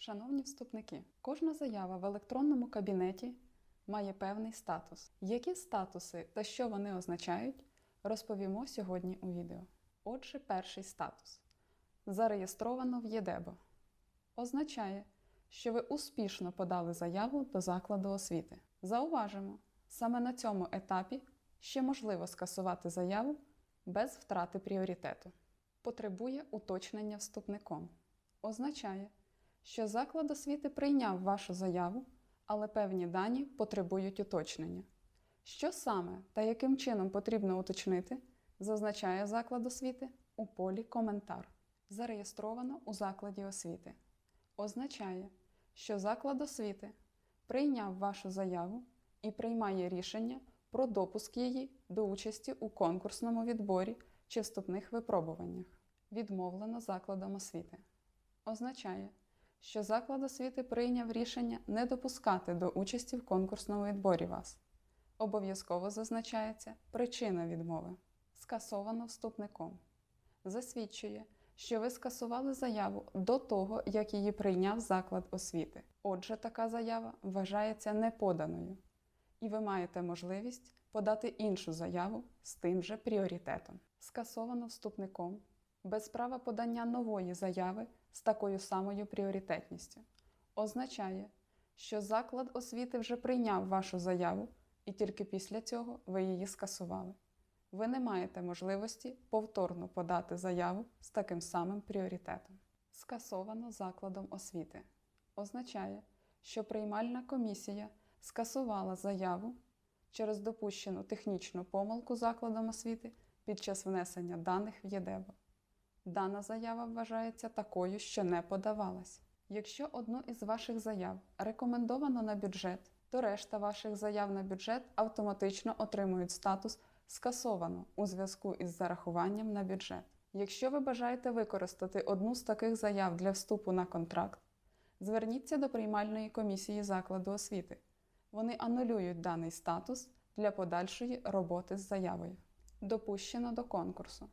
Шановні вступники, кожна заява в електронному кабінеті має певний статус. Які статуси та що вони означають, розповімо сьогодні у відео. Отже, перший статус. Зареєстровано в ЄДЕБО. Означає, що ви успішно подали заяву до закладу освіти. Зауважимо, саме на цьому етапі ще можливо скасувати заяву без втрати пріоритету. Потребує уточнення вступником. Означає, що заклад освіти прийняв вашу заяву, але певні дані потребують уточнення. Що саме та яким чином потрібно уточнити, зазначає заклад освіти у полі Коментар. Зареєстровано у закладі освіти. Означає, що заклад освіти прийняв вашу заяву і приймає рішення про допуск її до участі у конкурсному відборі чи вступних випробуваннях. Відмовлено закладом освіти. Означає, що заклад освіти прийняв рішення не допускати до участі в конкурсному відборі вас. Обов'язково зазначається причина відмови. Скасовано вступником. Засвідчує, що ви скасували заяву до того, як її прийняв заклад освіти. Отже, така заява вважається неподаною, і ви маєте можливість подати іншу заяву з тим же пріоритетом. Скасовано вступником без права подання нової заяви з такою самою пріоритетністю. Означає, що заклад освіти вже прийняв вашу заяву, і тільки після цього ви її скасували. Ви не маєте можливості повторно подати заяву з таким самим пріоритетом. Скасовано закладом освіти. Означає, що приймальна комісія скасувала заяву через допущену технічну помилку закладом освіти під час внесення даних в ЄДЕБО. Дана заява вважається такою, що не подавалась. Якщо одну із ваших заяв рекомендовано на бюджет, то решта ваших заяв на бюджет автоматично отримують статус скасовано у зв'язку із зарахуванням на бюджет. Якщо ви бажаєте використати одну з таких заяв для вступу на контракт, зверніться до приймальної комісії закладу освіти. Вони анулюють даний статус для подальшої роботи з заявою. Допущено до конкурсу.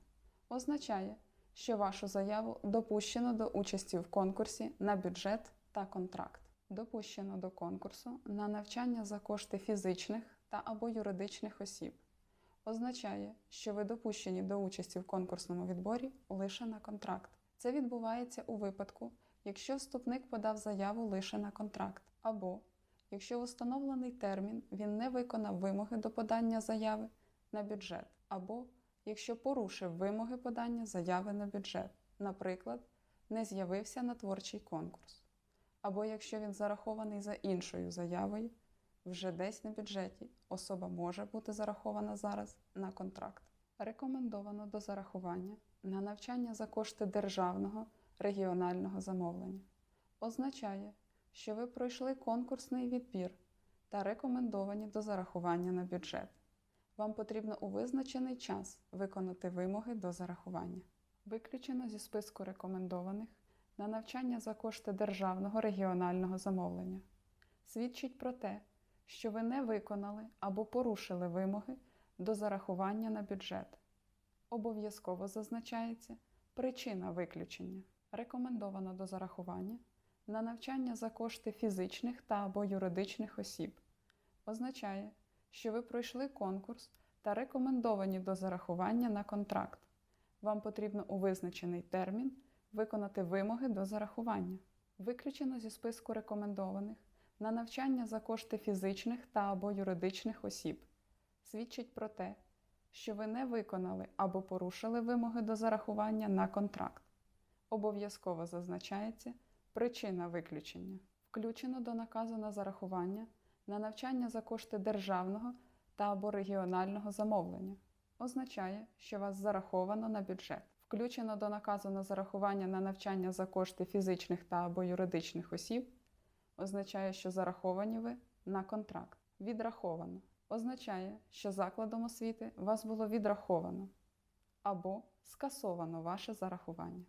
Означає, що вашу заяву допущено до участі в конкурсі на бюджет та контракт. Допущено до конкурсу на навчання за кошти фізичних та або юридичних осіб. Означає, що ви допущені до участі в конкурсному відборі лише на контракт. Це відбувається у випадку, якщо вступник подав заяву лише на контракт, або якщо в установлений термін він не виконав вимоги до подання заяви на бюджет, або якщо порушив вимоги подання заяви на бюджет, наприклад, не з'явився на творчий конкурс, або якщо він зарахований за іншою заявою, вже десь на бюджеті особа може бути зарахована зараз на контракт. Рекомендовано до зарахування на навчання за кошти державного регіонального замовлення. Означає, що ви пройшли конкурсний відбір та рекомендовані до зарахування на бюджет. Вам потрібно у визначений час виконати вимоги до зарахування. Виключено зі списку рекомендованих на навчання за кошти державного регіонального замовлення. Свідчить про те, що ви не виконали або порушили вимоги до зарахування на бюджет. Обов'язково зазначається причина виключення. Рекомендовано до зарахування на навчання за кошти фізичних та або юридичних осіб. Означає, що ви пройшли конкурс та рекомендовані до зарахування на контракт. Вам потрібно у визначений термін виконати вимоги до зарахування. Виключено зі списку рекомендованих на навчання за кошти фізичних та або юридичних осіб. Свідчить про те, що ви не виконали або порушили вимоги до зарахування на контракт. Обов'язково зазначається причина виключення. Включено до наказу на зарахування на навчання за кошти державного та або регіонального замовлення. Означає, що вас зараховано на бюджет. Включено до наказу на зарахування на навчання за кошти фізичних та або юридичних осіб. Означає, що зараховані ви на контракт. Відраховано. Означає, що закладом освіти вас було відраховано або скасовано ваше зарахування.